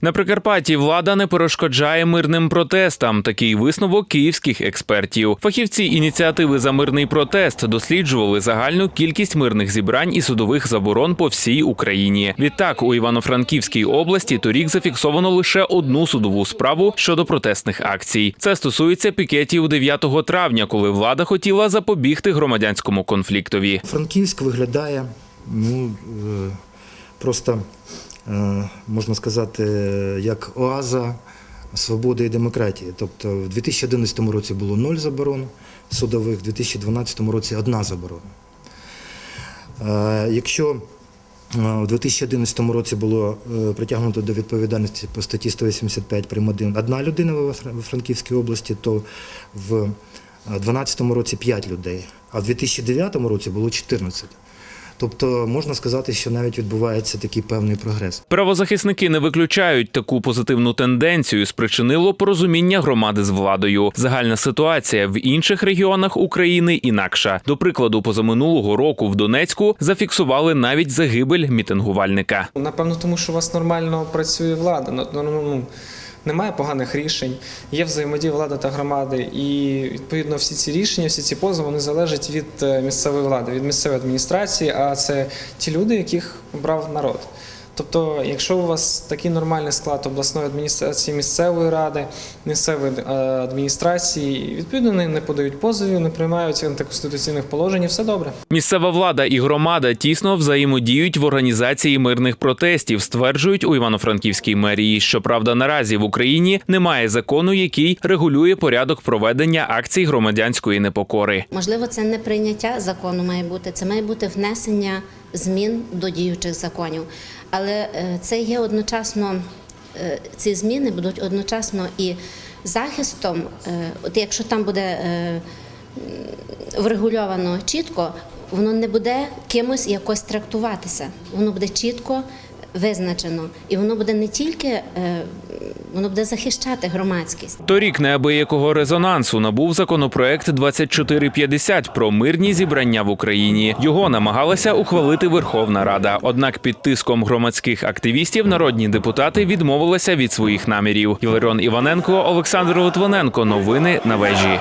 На Прикарпатті влада не перешкоджає мирним протестам. Такий висновок київських експертів. Фахівці ініціативи за мирний протест досліджували загальну кількість мирних зібрань і судових заборон по всій Україні. Відтак у Івано-Франківській області торік зафіксовано лише одну судову справу щодо протестних акцій. Це стосується пікетів 9 травня, коли влада хотіла запобігти громадянському конфліктові. Франківськ виглядає ну, е, просто, можна сказати, як оаза свободи і демократії. Тобто в 2011 році було ноль заборон судових, в 2012 році одна заборона. Е, Якщо е, у 2011 році було е, притягнуто до відповідальності по статті 185 прим. 1 одна людина в Франківській області, то в 2012 році 5 людей, а в 2009 році було 14. Тобто можна сказати, що навіть відбувається такий певний прогрес. Правозахисники не виключають таку позитивну тенденцію. Спричинило порозуміння громади з владою. Загальна ситуація в інших регіонах України інакша. До прикладу, позаминулого року в Донецьку зафіксували навіть загибель мітингувальника. Напевно, тому що у вас нормально працює влада. Ну, ну, ну, немає поганих рішень, є взаємодія влади та громади, і відповідно всі ці рішення, всі ці позови вони залежать від е, місцевої влади, від місцевої адміністрації, а це ті люди, яких обрав народ. Тобто, якщо у вас такий нормальний склад обласної адміністрації, місцевої ради, місцевої е, адміністрації, відповідно не, не подають позовів, не приймають антиконституційних положень, і все добре. Місцева влада і громада тісно взаємодіють в організації мирних протестів, стверджують у Івано-Франківській мерії. Щоправда, наразі в Україні немає закону, який регулює порядок проведення акцій громадянської непокори. Можливо, це не прийняття закону має бути, це має бути внесення змін до діючих законів. Але е, це є одночасно, е, ці зміни будуть одночасно і захистом, е, от якщо там буде врегульовано чітко, воно не буде кимось якось трактуватися, воно буде чітко визначено, і воно буде не тільки воно буде захищати громадськість. Торік неабиякого резонансу набув законопроект 2450 про мирні зібрання в Україні. Його намагалася ухвалити Верховна Рада. Однак під тиском громадських активістів народні депутати відмовилися від своїх намірів. Іларіон Іваненко, Олександр Литвиненко. Новини на вежі.